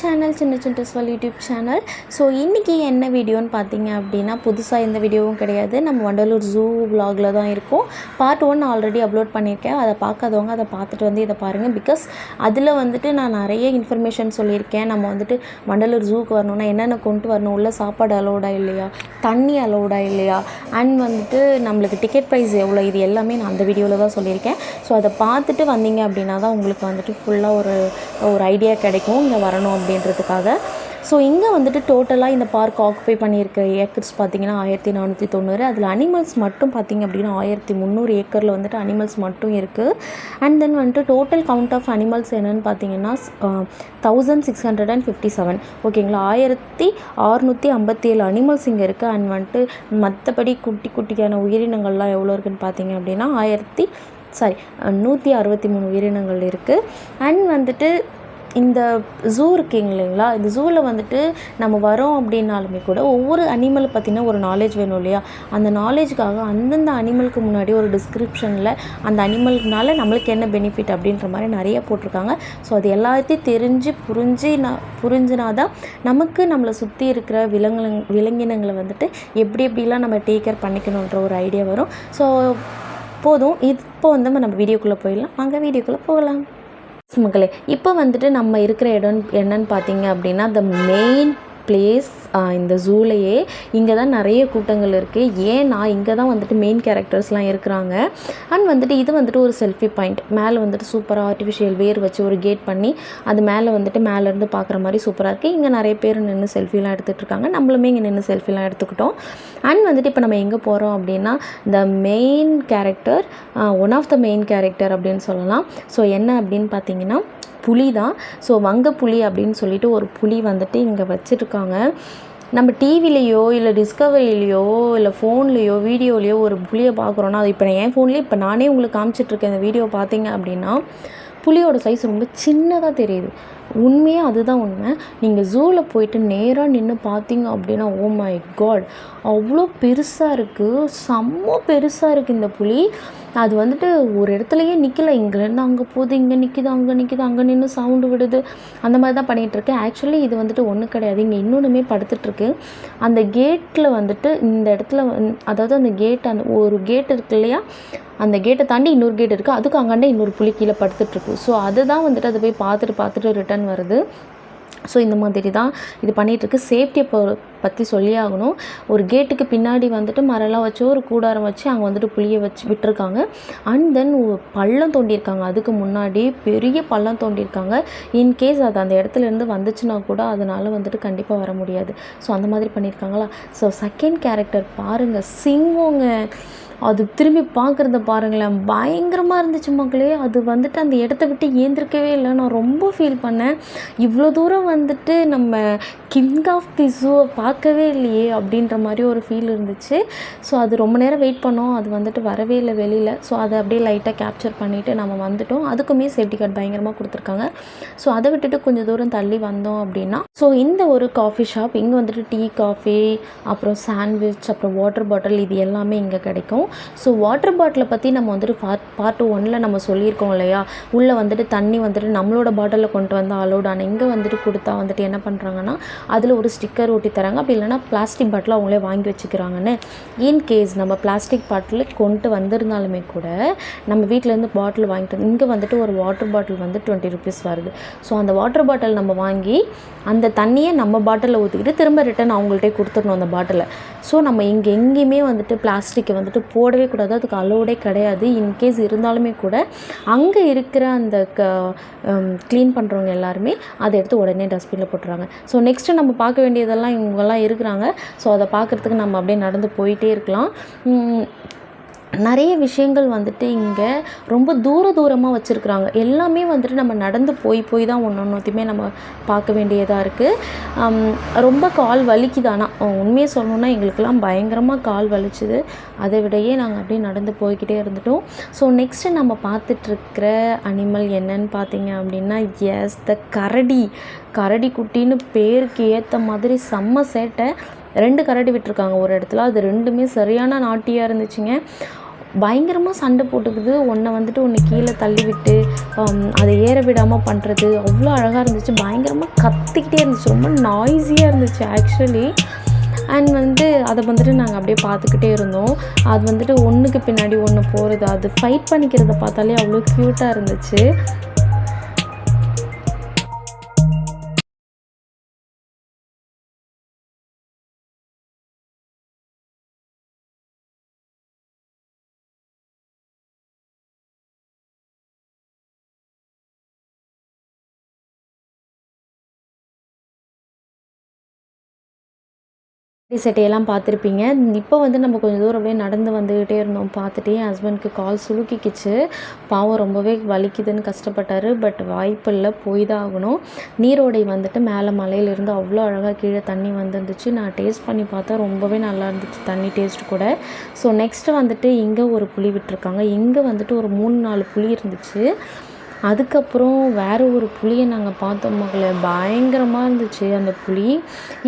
Channel சின்ன சின்ன ஸ்வல் YouTube channel so இன்றைக்கி என்ன வீடியோன்னு பார்த்தீங்க அப்படின்னா புதுசாக எந்த வீடியோவும் கிடையாது. நம்ம வண்டலூர் ஜூ vlogல தான் இருக்கும். பார்ட் ஒன் ஆல்ரெடி அப்லோட் பண்ணியிருக்கேன். அதை பார்க்காதவங்க அதை பார்த்துட்டு வந்து இதை பாருங்கள் பிகாஸ் அதில் வந்துட்டு நான் நிறைய இன்ஃபர்மேஷன் சொல்லியிருக்கேன். நம்ம வந்துட்டு வண்டலூர் ஜூக்கு வரணும்னா என்னென்ன கொண்டு வரணும்? உள்ள சாப்பாடு அலோடா இல்லையா? தண்ணி அலோடா இல்லையா? அண்ட் வந்துட்டு நம்மளுக்கு டிக்கெட் ப்ரைஸ் எவ்வளோ? இது எல்லாமே நான் அந்த வீடியோவில் தான் சொல்லியிருக்கேன். ஸோ அதை பார்த்துட்டு வந்தீங்க அப்படின்னா தான் உங்களுக்கு வந்துட்டு ஃபுல்லாக ஒரு ஒரு ஐடியா கிடைக்கும். இங்கே வரணும் அப்படின்றதுக்காக. ஸோ இங்கே வந்துட்டு டோட்டலாக இந்த பார்க் ஆக்குப்பை பண்ணியிருக்க ஏக்கர்ஸ் பார்த்தீங்கன்னா ஆயிரத்தி நானூற்றி தொண்ணூறு. அதில் அனிமல்ஸ் மட்டும் பார்த்திங்க அப்படின்னா ஆயிரத்தி முந்நூறு ஏக்கரில் வந்துட்டு அனிமல்ஸ் மட்டும் இருக்குது அண்ட் தென் வந்துட்டு டோட்டல் கவுண்ட் ஆஃப் அனிமல்ஸ் என்னென்னு பார்த்தீங்கன்னா thousand six hundred and fifty seven ஓகேங்களா ஆயிரத்தி அறுநூற்றி ஐம்பத்தி ஏழு அனிமல்ஸ் இங்கே இருக்குது அண்ட் வந்துட்டு மற்றபடி குட்டி குட்டியான உயிரினங்கள்லாம் எவ்வளோ இருக்குன்னு பார்த்தீங்க அப்படின்னா ஆயிரத்தி சாரி நூற்றி அறுபத்தி மூணு உயிரினங்கள் இருக்குது அண்ட் வந்துட்டு இந்த ஜூ இருக்கீங்க இல்லைங்களா? இந்த ஜூவில் வந்துட்டு நம்ம வரோம் அப்படின்னாலுமே கூட ஒவ்வொரு அனிமலை பற்றின ஒரு நாலேஜ் வேணும் இல்லையா? அந்த நாலேஜுக்காக அந்தந்த அனிமலுக்கு முன்னாடி ஒரு டிஸ்கிரிப்ஷனில் அந்த அனிமல்னால நம்மளுக்கு என்ன பெனிஃபிட் அப்படின்ற மாதிரி நிறைய போட்டிருக்காங்க. ஸோ அது எல்லாத்தையும் தெரிஞ்சு புரிஞ்சு நான் புரிஞ்சுனா தான் நமக்கு நம்மளை சுற்றி இருக்கிற விலங்கு விலங்கினங்களை வந்துட்டு எப்படி எப்படிலாம் நம்ம டேக் கேர் பண்ணிக்கணுன்ற ஒரு ஐடியா வரும். ஸோ போதும். இப்போ வந்து நம்ம வீடியோக்குள்ளே போயிடலாம். வாங்க வீடியோக்குள்ளே போகலாம். மக்களே இப்போ வந்துட்டு நம்ம இருக்கிற இடம் என்னன்னு பார்த்தீங்க அப்படின்னா த மெயின் பிளேஸ் இந்த ஜூலையே இங்கே தான் நிறைய கூட்டங்கள் இருக்குது ஏன்னா இங்கே தான் வந்துட்டு மெயின் கேரக்டர்ஸ்லாம் இருக்கிறாங்க? அண்ட் வந்துட்டு இது வந்துட்டு ஒரு செல்ஃபி பாயிண்ட் மேலே வந்துட்டு சூப்பராக ஆர்டிஃபிஷியல் வேர் வச்சு ஒரு கேட் பண்ணி அது மேலே வந்துட்டு மேலேருந்து பார்க்குற மாதிரி சூப்பராக இருக்குது இங்கே நிறைய பேர் நின்று செல்ஃபிலாம் எடுத்துகிட்டு இருக்காங்க. நம்மளுமே இங்கே நின்று செல்ஃபிலாம் எடுத்துக்கிட்டோம். அண்ட் வந்துட்டு இப்போ நம்ம எங்கே போகிறோம் அப்படின்னா the main character one of the main character அப்படின்னு சொல்லலாம். ஸோ என்ன அப்படின்னு பார்த்தீங்கன்னா புலி தான். ஸோ வங்க புலி அப்படின்னு சொல்லிட்டு ஒரு புலி வந்துட்டு இங்கே வச்சுருக்காங்க. நம்ம டிவிலேயோ இல்லை டிஸ்கவரிலேயோ இல்லை ஃபோன்லேயோ வீடியோலேயோ ஒரு புளியை பார்க்குறோன்னா அது இப்போ என் ஃபோன்லேயே இப்போ நானே உங்களுக்கு காமிச்சிட்ருக்கேன் இந்த வீடியோ பார்த்தீங்க அப்படின்னா புளியோட சைஸ் ரொம்ப சின்னதாக தெரியுது. உண்மையாக அதுதான் உண்மை. நீங்கள் ஜூவில் போயிட்டு நேராக நின்று பார்த்தீங்க அப்படின்னா oh ஓ மை காட் அவ்வளோ பெருசாக இருக்குது செம்ம பெருசாக இருக்குது இந்த புலி. அது வந்துட்டு ஒரு இடத்துலையே நிற்கல இங்கேருந்து அங்கே போகுது இங்கே நிற்கிது அங்கே நிற்கிது அங்கே நின்று சவுண்டு விடுது. அந்த மாதிரி தான் பண்ணிகிட்ருக்கு ஆக்சுவலி இது வந்துட்டு ஒன்றும் கிடையாது. இங்கே இன்னொன்றுமே படுத்துட்ருக்கு அந்த கேட்டில் வந்துட்டு இந்த இடத்துல வந் அதாவது அந்த கேட் அந்த ஒரு கேட் இருக்கு இல்லையா? அந்த கேட்டை தாண்டி இன்னொரு கேட் இருக்குது அதுக்கு அங்காண்டே இன்னொரு புலி கீழே படுத்துட்ருக்கு ஸோ அதுதான் வந்துட்டு அதை போய் பார்த்துட்டு பார்த்துட்டு ரிட்டர்ன் வருது. ஸோ இந்த மாதிரி தான் இது பண்ணிகிட்ருக்கு சேஃப்டியை பொ பற்றி சொல்லி ஆகணும் ஒரு கேட்டுக்கு பின்னாடி வந்துட்டு மரம்லாம் வச்சு ஒரு கூடாரம் வச்சு அங்கே வந்துட்டு புளியை வச்சு விட்டுருக்காங்க. அண்ட் தென் பள்ளம் தோண்டியிருக்காங்க. அதுக்கு முன்னாடி பெரிய பள்ளம் தோண்டியிருக்காங்க. இன்கேஸ் அது அந்த இடத்துல இருந்து வந்துச்சுன்னா கூட அதனால் வந்துட்டு கண்டிப்பாக வர முடியாது. ஸோ அந்த மாதிரி பண்ணியிருக்காங்களா? ஸோ செகண்ட் கேரக்டர் பாருங்கள் சிங்கங்க. அது திரும்பி பார்க்குறத பாருங்களேன். பயங்கரமாக இருந்துச்சு மக்களே. அது வந்துட்டு அந்த இடத்த விட்டு ஏந்திருக்கவே இல்லை நான் ரொம்ப ஃபீல் பண்ணேன். இவ்வளோ தூரம் வந்துட்டு நம்ம கிங் ஆஃப் தி ஜூவை பார்க்கவே இல்லையே அப்படின்ற மாதிரி ஒரு ஃபீல் இருந்துச்சு. ஸோ அது ரொம்ப நேரம் வெயிட் பண்ணோம். அது வந்துட்டு வரவே இல்லை வெளியில். ஸோ அதை அப்படியே லைட்டாக கேப்சர் பண்ணிவிட்டு நம்ம வந்துட்டோம். அதுக்குமே சேஃப்டி கார்டு பயங்கரமாக கொடுத்துருக்காங்க. ஸோ அதை விட்டுட்டு கொஞ்சம் தூரம் தள்ளி வந்தோம் அப்படின்னா ஸோ இந்த ஒரு காஃபி ஷாப் இங்கே வந்துட்டு டீ காஃபி அப்புறம் சாண்ட்விச் அப்புறம் வாட்டர் பாட்டில் இது எல்லாமே இங்கே கிடைக்கும். ஸோ வாட்டர் பாட்டிலை பற்றி நம்ம வந்துட்டு பார்ட் பார்ட் ஒன்னில் நம்ம சொல்லியிருக்கோம் இல்லையா? உள்ளே வந்துட்டு தண்ணி வந்துட்டு நம்மளோட பாட்டிலில் கொண்டு வந்து அலோட் ஆனால் இங்கே வந்துட்டு கொடுத்தா வந்துட்டு என்ன பண்ணுறாங்கன்னா அதில் ஒரு ஸ்டிக்கர் ஒட்டி தராங்க. அப்படி இல்லைன்னா பிளாஸ்டிக் பாட்டில் அவங்களே வாங்கி வச்சுக்கிறாங்கன்னு. இன் கேஸ் நம்ம பிளாஸ்டிக் பாட்டில் கொண்டு வந்திருந்தாலுமே கூட நம்ம வீட்டிலேருந்து பாட்டில் வாங்கிட்டு வந்து இங்கே வந்துட்டு ஒரு வாட்டர் பாட்டில் வந்து டுவெண்ட்டி ருபீஸ் வருது. ஸோ அந்த வாட்டர் பாட்டில் நம்ம வாங்கி அந்த தண்ணியை நம்ம பாட்டிலில் ஊற்றிக்கிட்டு திரும்ப ரிட்டன் அவங்கள்ட்டே கொடுத்துடணும் அந்த பாட்டிலை ஸோ நம்ம இங்கே எங்கேயுமே வந்துட்டு பிளாஸ்டிக்கை வந்துட்டு போடவே கூடாது. அதுக்கு அலோடே கிடையாது. இன்கேஸ் இருந்தாலுமே கூட அங்கே இருக்கிற அந்த க க்ளீன் பண்ணுறவங்க எல்லாருமே அதை எடுத்து உடனே டஸ்ட்பினில் போட்டுறாங்க. ஸோ நெக்ஸ்ட்டு நம்ம பார்க்க வேண்டியதெல்லாம் இவங்கெல்லாம் இருக்கிறாங்க. ஸோ அதை பார்க்குறதுக்கு நம்ம அப்படியே நடந்து போயிட்டே இருக்கலாம். நிறைய விஷயங்கள் வந்துட்டு இங்கே ரொம்ப தூர தூரமாக வச்சுருக்குறாங்க. எல்லாமே வந்துட்டு நம்ம நடந்து போய் போய் தான் ஒன்று ஒன்றுத்தையுமே நம்ம பார்க்க வேண்டியதாக இருக்குது ரொம்ப கால் வலிக்குதானா உண்மையை சொல்லணுன்னா எங்களுக்கெல்லாம் பயங்கரமாக கால் வலிச்சுது. அதை விடையே நாங்கள் அப்படியே நடந்து போய்கிட்டே இருந்துட்டோம். ஸோ நெக்ஸ்ட்டு நம்ம பார்த்துட்ருக்கிற அனிமல் என்னன்னு பார்த்தீங்க அப்படின்னா எஸ் த கரடி. கரடி குட்டின்னு பேருக்கு ஏற்ற மாதிரி செம்ம சேட்டை. ரெண்டு கரடி விட்டுருக்காங்க ஒரு இடத்துல. அது ரெண்டுமே சரியான நாட்டியாக இருந்துச்சுங்க. பயங்கரமாக சண்டை போட்டுக்குது. ஒன்றை வந்துட்டு ஒன்று கீழே தள்ளி விட்டு அதை ஏற விடாமல் பண்ணுறது அவ்வளோ அழகாக இருந்துச்சு. பயங்கரமாக கத்திக்கிட்டே இருந்துச்சு. ரொம்ப நாய்ஸியாக இருந்துச்சு ஆக்சுவலி அண்ட் வந்து அதை வந்துட்டு நாங்கள் அப்படியே பார்த்துக்கிட்டே இருந்தோம். அது வந்துட்டு ஒன்றுக்கு பின்னாடி ஒன்று போகிறது அது ஃபைட் பண்ணிக்கிறத பார்த்தாலே அவ்வளோ க்யூட்டாக இருந்துச்சு. செட்டையெல்லாம் பார்த்துருப்பீங்க. இப்போ வந்து நம்ம கொஞ்சம் தூரம் அப்படியே நடந்து வந்துக்கிட்டே இருந்தோம். பார்த்துட்டு என் ஹஸ்பண்ட்க்கு கால் சுளுக்கிக்கிச்சு பாவம் ரொம்பவே வலிக்குதுன்னு கஷ்டப்பட்டார். பட் வாய்ப்பு இல்லை போய் தான் ஆகணும். நீரோடை வந்துட்டு மேலே மலையிலேருந்து அவ்வளோ அழகாக கீழே தண்ணி வந்துருந்துச்சு. நான் டேஸ்ட் பண்ணி பார்த்தா ரொம்பவே நல்லா இருந்துச்சு தண்ணி டேஸ்ட் கூட. ஸோ நெக்ஸ்ட்டு வந்துட்டு இங்கே ஒரு புளி விட்டுருக்காங்க. இங்கே வந்துட்டு ஒரு மூணு நாலு புளி இருந்துச்சு. அதுக்கப்புறம் வேறு ஒரு புளியை நாங்கள் பார்த்தோம் மகளே. பயங்கரமாக இருந்துச்சு அந்த புளி.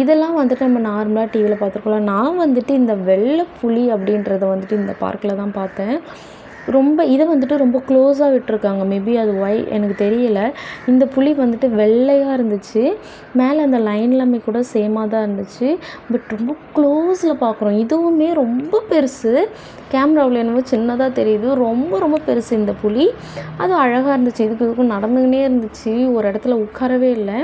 இதெல்லாம் வந்துட்டு நம்ம நார்மலாக டிவியில் பார்த்துருக்கோம்ல. நான் வந்துட்டு இந்த வெள்ளை புலி அப்படின்றத வந்துட்டு இந்த பார்க்கில் தான் பார்த்தேன். ரொம்ப இதை வந்துட்டு ரொம்ப க்ளோஸாக விட்டுருக்காங்க. மேபி அது ஒய் எனக்கு தெரியல. இந்த புளி வந்துட்டு வெள்ளையாக இருந்துச்சு. மேலே அந்த லைன் எல்லாமே கூட சேமாக தான் இருந்துச்சு. பட் ரொம்ப க்ளோஸில் பார்க்குறோம் இதுவுமே ரொம்ப பெருசு. கேமராவில் என்னமோ சின்னதாக தெரியுது. ரொம்ப ரொம்ப பெருசு இந்த புலி. அது அழகாக இருந்துச்சு. இதுக்கு இதுக்கும் நடந்துக்கினே இருந்துச்சு. ஒரு இடத்துல உட்காரவே இல்லை.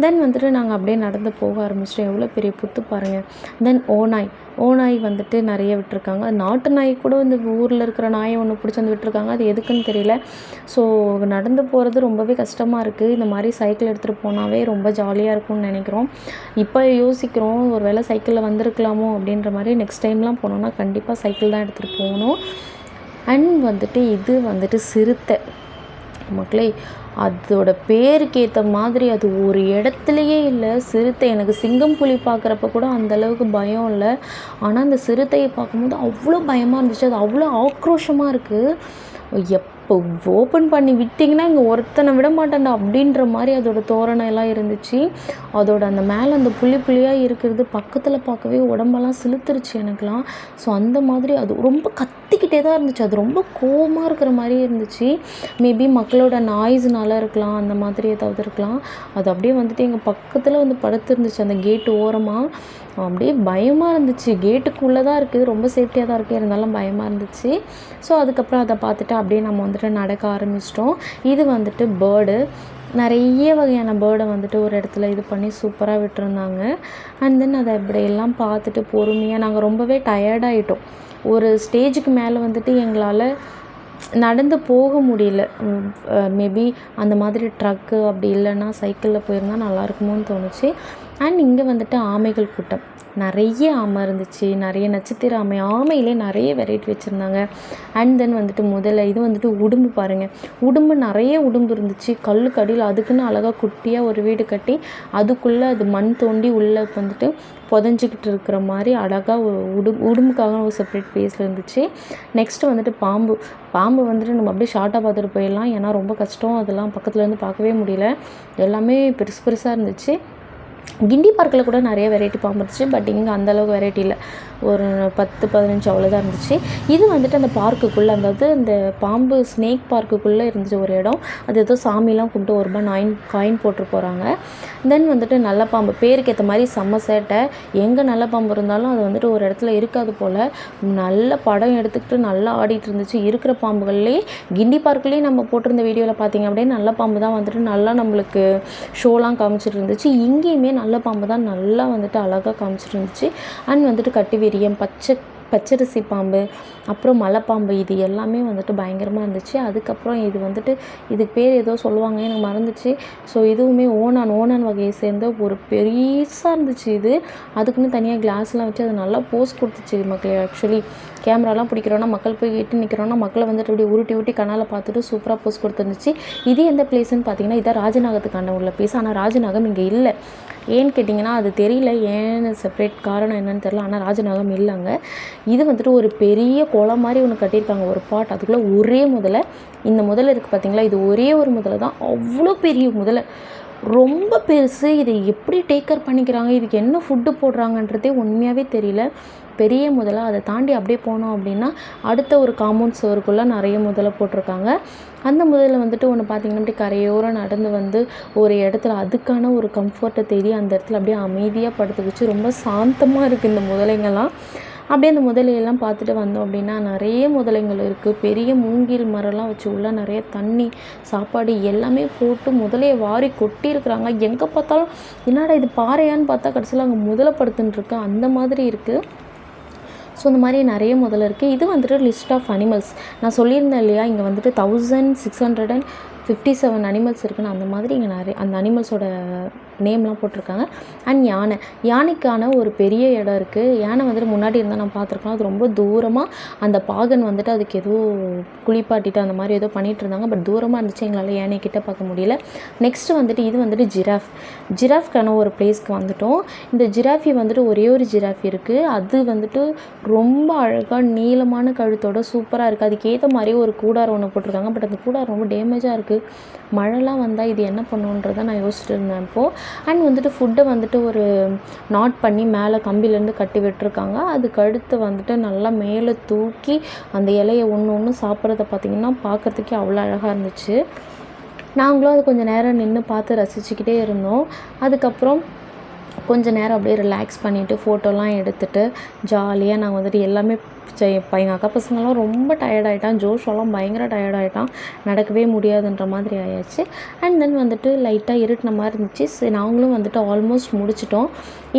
தென் வந்துட்டு நாங்கள் அப்படியே நடந்து போக ஆரம்பிச்சிட்டோம். எவ்வளோ பெரிய புத்து பாருங்கள் தென் ஓநாய். ஓநாய் வந்துட்டு நிறைய விட்டுருக்காங்க. நாட்டு நாய் கூட இந்த ஊரில் இருக்கிற நாயை ஒன்று பிடிச்சி வந்து விட்டுருக்காங்க. அது எதுக்குன்னு தெரியல. ஸோ நடந்து போகிறது ரொம்பவே கஷ்டமாக இருக்குது இந்த மாதிரி சைக்கிள் எடுத்துகிட்டு போனாவே ரொம்ப ஜாலியாக இருக்கும்னு நினைக்கிறோம். இப்போ யோசிக்கிறோம் ஒரு வேளை சைக்கிளில் வந்திருக்கலாமோ அப்படின்ற மாதிரி நெக்ஸ்ட் டைம்லாம் போனோம்னா கண்டிப்பாக சைக்கிள் தான் எடுத்துகிட்டு போகணும். அண்ட் வந்துட்டு இது வந்துட்டு சிறுத்தை. மக்களே. அதோட பேருக்கு ஏற்ற மாதிரி அது ஒரு இடத்துலையே இல்லை. சிறுத்தை எனக்கு சிங்கம் புலி பார்க்குறப்ப கூட அந்த அளவுக்கு பயம் இல்லை. ஆனால் அந்த சிறுத்தையை பார்க்கும்போது அவ்வளோ பயமாக இருந்துச்சு. அது அவ்வளோ ஆக்ரோஷமாக இருக்குது எப் இப்போ ஓப்பன் பண்ணி விட்டிங்கன்னா இங்கே ஒருத்தனை விட மாட்டேன்டா அப்படின்ற மாதிரி அதோட தோரணையெல்லாம் இருந்துச்சு. அதோட அந்த மேலே அந்த புள்ளி புள்ளியாக இருக்கிறது பக்கத்தில் பார்க்கவே உடம்பெல்லாம் சிலுத்துருச்சு எனக்குலாம் ஸோ அந்த மாதிரி அது ரொம்ப கத்திக்கிட்டே தான் இருந்துச்சு. அது ரொம்ப கோவமாக இருக்கிற மாதிரியே இருந்துச்சு. மேபி மக்களோட நாய்ஸ்னால இருக்கலாம் அந்த மாதிரி ஏதாவது இருக்கலாம். அது அப்படியே வந்துட்டு எங்கள் பக்கத்தில் வந்து படுத்துருந்துச்சு அந்த கேட்டு ஓரமாக அப்படியே பயமாக இருந்துச்சு. கேட்டுக்குள்ளே தான் இருக்குது. ரொம்ப சேஃப்டியாக தான் இருக்குது. இருந்தாலும் பயமாக இருந்துச்சு. ஸோ அதுக்கப்புறம் அதை பார்த்துட்டு அப்படியே நம்ம வந்துட்டு நடக்க ஆரம்பிச்சிட்டோம். இது வந்துட்டு பேர்டு நிறைய வகையான பேர்டை வந்துட்டு ஒரு இடத்துல இது பண்ணி சூப்பராக விட்டுருந்தாங்க. அண்ட் தென் அதை இப்படியெல்லாம் பார்த்துட்டு பொறுமையாக நாங்கள் ரொம்பவே டயர்டாயிட்டோம் ஒரு ஸ்டேஜுக்கு மேலே வந்துட்டு எங்களால் நடந்து போக முடியல. மேபி அந்த மாதிரி ட்ரக்கு அப்படி இல்லைன்னா சைக்கிளில் போயிருந்தா நல்லா இருக்குமோன்னு தோணுச்சு. அண்ட் இங்கே வந்துட்டு ஆமைகள் கூட்டம். நிறைய ஆமை இருந்துச்சு. நிறைய நட்சத்திர ஆமை ஆமையிலே நிறைய வெரைட்டி வச்சுருந்தாங்க. அண்ட் தென் வந்துட்டு முதல்ல இது வந்துட்டு உடும்பு பாருங்கள் உடும்பு நிறைய உடும்பு இருந்துச்சு. கல்லுக்கு அடியில் அதுக்குன்னு அழகாக குட்டியாக ஒரு வீடு கட்டி அதுக்குள்ளே அது மண் தோண்டி உள்ளே வந்துட்டு புதஞ்சிக்கிட்டு இருக்கிற மாதிரி அழகாக ஒரு உடு உடும்புக்காக ஒரு செப்பரேட் பிளேஸில் இருந்துச்சு. நெக்ஸ்ட்டு வந்துட்டு பாம்பு. பாம்பு வந்துட்டு நம்ம அப்படியே ஷார்ட்டாக பார்த்துட்டு போயிடலாம். ஏன்னா ரொம்ப கஷ்டம். அதெல்லாம் பக்கத்துலேருந்து பார்க்கவே முடியல. எல்லாமே பெருசு பெருசாக இருந்துச்சு. கிண்டி பார்க்கில் கூட நிறைய வெரைட்டி பாம்பு இருந்துச்சு பட் இங்கே அந்தளவுக்கு வெரைட்டி இல்லை. ஒரு பத்து பதினஞ்சு அவ்வளோதான் இருந்துச்சு. இது வந்துட்டு அந்த பார்க்குக்குள்ளே அதாவது அந்த பாம்பு ஸ்னேக் பார்க்குக்குள்ளே இருந்துச்சு ஒரு இடம். அது ஏதோ சாமிலாம் கும்பிட்டு ஒரு ரூபாய் நாயின் காயின் போட்டு போகிறாங்க தென் வந்துட்டு நல்ல பாம்பு பேருக்கு ஏற்ற மாதிரி செம்ம சேட்டை. எங்கே நல்ல பாம்பு இருந்தாலும் அது வந்துட்டு ஒரு இடத்துல இருக்காது போல். நல்ல படம் எடுத்துக்கிட்டு நல்லா ஆடிட்டு இருந்துச்சு. இருக்கிற பாம்புகள்லேயே கிண்டி பார்க்குலேயே நம்ம போட்டிருந்த வீடியோவில் பார்த்தீங்க அப்படியே நல்ல பாம்பு தான் வந்துட்டு நல்லா நம்மளுக்கு ஷோலாம் காமிச்சிட்டு இருந்துச்சு. இங்கேயுமே நல்ல பாம்பு தான் நல்லா வந்துட்டு அழகாக காமிச்சிட்டு இருந்துச்சு. அண்ட் வந்துட்டு கட்டி விரியம் பச்சை பச்சரிசி பாம்பு அப்புறம் மலைப்பாம்பு இது எல்லாமே வந்துட்டு பயங்கரமாக இருந்துச்சு. அதுக்கப்புறம் இது வந்துட்டு இதுக்கு பேர் ஏதோ சொல்லுவாங்க எனக்கு மறந்துச்சு. ஸோ இதுவுமே ஓனான் ஓனான் வகையை சேர்ந்த ஒரு பெருசாக இருந்துச்சு இது. அதுக்குன்னு தனியாக கிளாஸ்லாம் வச்சு அது நல்லா போஸ் கொடுத்துச்சு மக்களே. ஆக்சுவலி கேமராலாம் பிடிக்கிறோன்னா மக்கள் போய் எட்டு நிற்கிறோன்னா மக்களை வந்துட்டு அப்படியே உருட்டி உருட்டி கண்ணால் பார்த்துட்டு சூப்பராக போஸ் கொடுத்துருந்துச்சு. இது எந்த பிளேஸ்னு பார்த்தீங்கன்னா இதான் ராஜநாகத்துக்கான உள்ள பிளேஸ் ஆனால் ராஜநாகம் இங்கே இல்லை. ஏன்னு கேட்டிங்கன்னா அது தெரியல. ஏன்னு செப்பரேட் காரணம் என்னன்னு தெரியல. ஆனால் ராஜநாகம் இல்லைங்க இது வந்துட்டு ஒரு பெரிய குளம் மாதிரி ஒன்று கட்டியிருக்காங்க ஒரு பாட் அதுக்குள்ளே ஒரே முதலை இந்த முதலை இருக்குது பார்த்தீங்களா இது ஒரே ஒரு முதலை தான். அவ்வளோ பெரிய முதலை. ரொம்ப பெருசு. இதை எப்படி டேக்கர் பண்ணிக்கிறாங்க? இதுக்கு என்ன ஃபுட்டு போடுறாங்கன்றதே உண்மையாகவே தெரியல. பெரிய முதலை. அதை தாண்டி அப்படியே போனோம் அப்படின்னா அடுத்த ஒரு காம்பவுண்ட் சுவருக்குள்ளே நிறைய முதலை போட்டிருக்காங்க. அந்த முதல்ல வந்துட்டு ஒன்று பார்த்தீங்கன்னா அப்படி கரையோரம் நடந்து வந்து ஒரு இடத்துல அதுக்கான ஒரு கம்ஃபர்ட்டை தேடி அந்த இடத்துல அப்படியே அமைதியாக படுத்துக்கிச்சு ரொம்ப சாந்தமாக இருக்குது இந்த முதலைங்கள்லாம் அப்படியே அந்த முதலையெல்லாம் பார்த்துட்டு வந்தோம் அப்படின்னா நிறைய முதலைங்கள் இருக்குது பெரிய மூங்கில் மரம்லாம் வச்சு உள்ள நிறைய தண்ணி சாப்பாடு எல்லாமே போட்டு முதலையை வாரி கொட்டியிருக்கிறாங்க. எங்கே பார்த்தாலும் என்னடா இது பாறையான்னு பார்த்தா கடைசியில் அங்கே முதலை படுத்துன்னு அந்த மாதிரி இருக்குது ஸோ இந்த மாதிரி நிறைய முதல்ல இருக்குது இது வந்துட்டு லிஸ்ட் ஆஃப் அனிமல்ஸ் நான் சொல்லியிருந்தேன் இல்லையா? இங்கே வந்துட்டு thousand six hundred and fifty seven animals இருக்குன்னு. அந்த மாதிரி இங்கே நிறைய அந்த அனிமல்ஸோட நேம்லாம் போட்டிருக்காங்க. அண்ட் யானை. யானைக்கான ஒரு பெரிய இடம் இருக்குது யானை வந்துட்டு முன்னாடி இருந்தால் நான் பார்த்துருக்கோம் அது ரொம்ப தூரமாக அந்த பாகன் வந்துட்டு அதுக்கு ஏதோ குளிப்பாட்டிட்டு அந்த மாதிரி ஏதோ பண்ணிகிட்டு இருந்தாங்க. பட் தூரமாக இருந்துச்சு. எங்களால் யானை கிட்டே பார்க்க முடியல. நெக்ஸ்ட்டு வந்துட்டு இது வந்துட்டு ஜிராஃப். ஜிராஃப்க்கான ஒரு பிளேஸ்க்கு வந்துட்டோம். இந்த ஜிராஃபி வந்துட்டு ஒரே ஒரு ஜிராஃபி இருக்குது அது வந்துட்டு ரொம்ப அழகாக நீளமான கழுத்தோட சூப்பராக இருக்குது அதுக்கேற்ற மாதிரியே ஒரு கூடாரம் ஒன்று போட்டிருக்காங்க. பட் அந்த கூடாரம் ரொம்ப டேமேஜாக இருக்குது மழைலாம் வந்தால் இது என்ன பண்ணுன்றதை நான் யோசிச்சுட்டு இருந்தேன் இப்போது அண்ட் வந்துட்டு ஃபுட்டை வந்துட்டு ஒரு நாட் பண்ணி மேலே கம்பிலேருந்து கட்டி விட்டுருக்காங்க. அதுக்கு அடுத்து வந்துட்டு நல்லா மேலே தூக்கி அந்த இலையை ஒன்று ஒன்று சாப்பிட்றத பார்த்திங்கன்னா பார்க்குறதுக்கே அவ்வளோ அழகாக இருந்துச்சு. நாங்களும் அது கொஞ்சம் நேரம் நின்று பார்த்து ரசிச்சுக்கிட்டே இருந்தோம். அதுக்கப்புறம் கொஞ்ச நேரம் அப்படியே ரிலாக்ஸ் பண்ணிவிட்டு ஃபோட்டோலாம் எடுத்துகிட்டு ஜாலியாக நாங்கள் வந்துட்டு எல்லாமே எங்கள் அக்கா பசங்களாம் ரொம்ப டயர்ட் ஆகிட்டான் ஜோஷெல்லாம் பயங்கர டயர்டாயிட்டான் நடக்கவே முடியாதுன்ற மாதிரி ஆயாச்சு. அண்ட் தென் வந்துட்டு லைட்டாக இருட்டின மாதிரி இருந்துச்சு. சரி நாங்களும் வந்துட்டு ஆல்மோஸ்ட் முடிச்சிட்டோம்.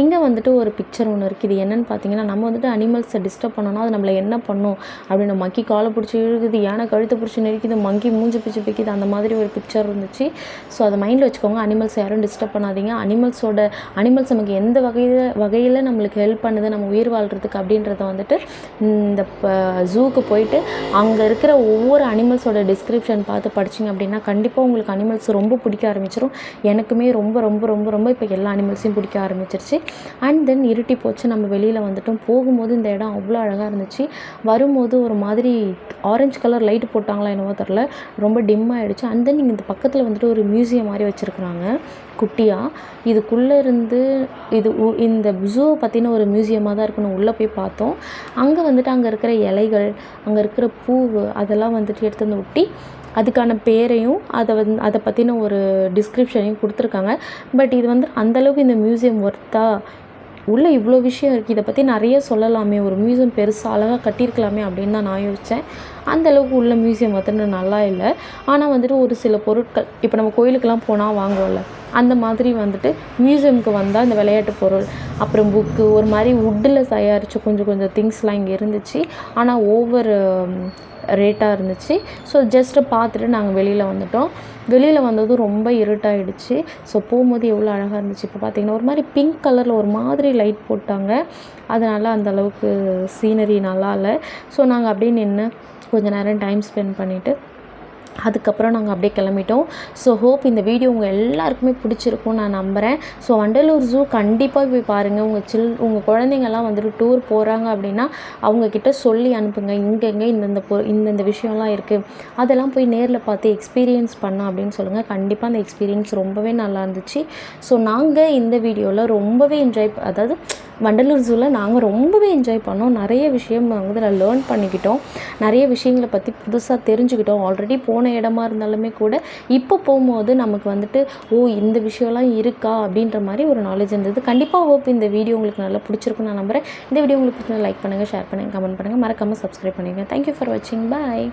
இங்கே வந்துட்டு ஒரு பிக்சர் ஒன்று இருக்குது இது என்னென்னு பார்த்தீங்கன்னா நம்ம வந்துட்டு அனிமல்ஸை டிஸ்டர்ப் பண்ணோன்னா அது நம்மளை என்ன பண்ணும்? அப்படின்னு மக்கி காலை பிடிச்சி இழுக்குது யானை கழுத்து பிடிச்சி நெருக்குது மங்கி மூஞ்சி பிடிச்சி பிடிக்குது அந்த மாதிரி ஒரு பிக்சர் இருந்துச்சு. ஸோ அதை மைண்டில் வச்சுக்கோங்க. அனிமல்ஸ் யாரும் டிஸ்டர்ப் பண்ணாதீங்க. அனிமல்ஸோட அனிமல்ஸ் நமக்கு எந்த வகையில் வகையில் நம்மளுக்கு ஹெல்ப் பண்ணுது நம்ம உயிர் வாழ்கிறதுக்கு அப்படின்றத வந்துட்டு இந்த ஜூக்கு போயிட்டு அங்கே இருக்கிற ஒவ்வொரு அனிமல்ஸோட டிஸ்கிரிப்ஷன் பார்த்து படிச்சிங்க அப்படின்னா கண்டிப்பாக உங்களுக்கு அனிமல்ஸ் ரொம்ப பிடிக்க ஆரம்பிச்சிடும் எனக்குமே ரொம்ப ரொம்ப ரொம்ப ரொம்ப இப்போ எல்லா அனிமல்ஸையும் பிடிக்க ஆரம்பிச்சிருச்சு. அண்ட் தென் இருட்டி போச்சு. நம்ம வெளியில் வந்துட்டோம். போகும்போது இந்த இடம் அவ்வளோ அழகாக இருந்துச்சு. வரும்போது ஒரு மாதிரி ஆரஞ்சு கலர் லைட் போட்டாங்களா என்னவோ தெரில ரொம்ப டிம் ஆகிடுச்சு அண்ட் தென் இங்கே இந்த பக்கத்தில் வந்துட்டு ஒரு மியூசியம் மாதிரி வச்சுருக்குறாங்க. குட்டியாக இதுக்குள்ளே இருந்து இது இந்த ஜூவை பற்றின ஒரு மியூசியமாக தான் இருக்கணும். உள்ளே போய் பார்த்தோம். அங்கே வந்துட்டு அங்கே இருக்கிற இலைகள் அங்கே இருக்கிற பூவு அதெல்லாம் வந்துட்டு எடுத்து வந்து ஒட்டி அதுக்கான பேரையும் அதை வந்து அதை பற்றின ஒரு டிஸ்கிரிப்ஷனையும் கொடுத்துருக்காங்க. பட் இது வந்து அந்தளவுக்கு இந்த மியூசியம் ஒர்த்தாக உள்ளே இவ்வளோ விஷயம் இருக்குது இதை பற்றி நிறைய சொல்லலாமே ஒரு மியூசியம் பெருசாக அழகாக கட்டியிருக்கலாமே அப்படின்னு தான் நான் யோசித்தேன் அந்தளவுக்கு உள்ள மியூசியம் வந்துட்டு நல்லா இல்லை. ஆனால் வந்துட்டு ஒரு சில பொருட்கள் இப்போ நம்ம கோயிலுக்கெல்லாம் போனால் வாங்குவோம்ல அந்த மாதிரி வந்துட்டு மியூசியமுக்கு வந்தால் இந்த விளையாட்டு பொருள் அப்புறம் புக்கு ஒரு மாதிரி வுட்டில் தயாரித்த கொஞ்சம் கொஞ்சம் திங்ஸ்லாம் இங்கே இருந்துச்சு. ஆனால் ஒவ்வொரு ரேட்டாக இருந்துச்சு. ஸோ ஜஸ்ட்டு பார்த்துட்டு நாங்கள் வெளியில் வந்துட்டோம். வெளியில் வந்ததும் ரொம்ப இருட்டாயிடுச்சு. ஸோ போகும்போது எவ்வளோ அழகாக இருந்துச்சு. இப்போ பார்த்திங்கன்னா ஒரு மாதிரி பிங்க் கலரில் ஒரு மாதிரி லைட் போட்டாங்க. அதனால் அந்த அளவுக்கு சீனரி நல்லா இல்லை. ஸோ நாங்கள் அப்படியே நின்று கொஞ்சம் நேரம் டைம் ஸ்பெண்ட் பண்ணிவிட்டு அதுக்கப்புறம் நாங்கள் அப்படியே கிளம்பிட்டோம். ஸோ ஹோப் இந்த வீடியோ உங்கள் எல்லாருக்குமே பிடிச்சிருக்கும் நான் நம்புகிறேன் ஸோ வண்டலூர் ஜூ கண்டிப்பாக போய் பாருங்கள் உங்கள் சில் உங்கள் குழந்தைங்கள்லாம் வந்துட்டு டூர் போகிறாங்க அப்படின்னா அவங்கக்கிட்ட சொல்லி அனுப்புங்க. இங்கெங்கே இந்தந்த பொ இந்தந்த விஷயம்லாம் இருக்குது அதெல்லாம் போய் நேரில் பார்த்து எக்ஸ்பீரியன்ஸ் பண்ணோம் அப்படின்னு சொல்லுங்கள் கண்டிப்பாக அந்த எக்ஸ்பீரியன்ஸ் ரொம்பவே நல்லா இருந்துச்சு. ஸோ நாங்கள் இந்த வீடியோவில் ரொம்பவே என்ஜாய் அதாவது வண்டலூர் ஜூவில் நாங்கள் ரொம்பவே என்ஜாய் பண்ணோம். நிறைய விஷயம் வந்து நான் லேர்ன் பண்ணிக்கிட்டோம். நிறைய விஷயங்களை பற்றி புதுசாக தெரிஞ்சுக்கிட்டோம். ஆல்ரெடி போன இடமா இருந்தாலுமே கூட இப்போ போகும்போது நமக்கு வந்துட்டு ஓ இந்த விஷயம்லாம் இருக்கா? அப்படின்ற மாதிரி ஒரு நாலேஜ் இருந்தது. கண்டிப்பாக ஹோப் இந்த வீடியோ உங்களுக்கு நல்லா பிடிச்சிருக்குன்னு நான் நம்புகிறேன் இந்த வீடியோ உங்களுக்கு லைக் பண்ணுங்கள் ஷேர் பண்ணுங்கள் கமெண்ட் பண்ணுங்கள் மறக்காமல் சப்ஸ்கிரைப் பண்ணிடுங்க. தேங்க்யூ ஃபார் வாட்சிங் பாய்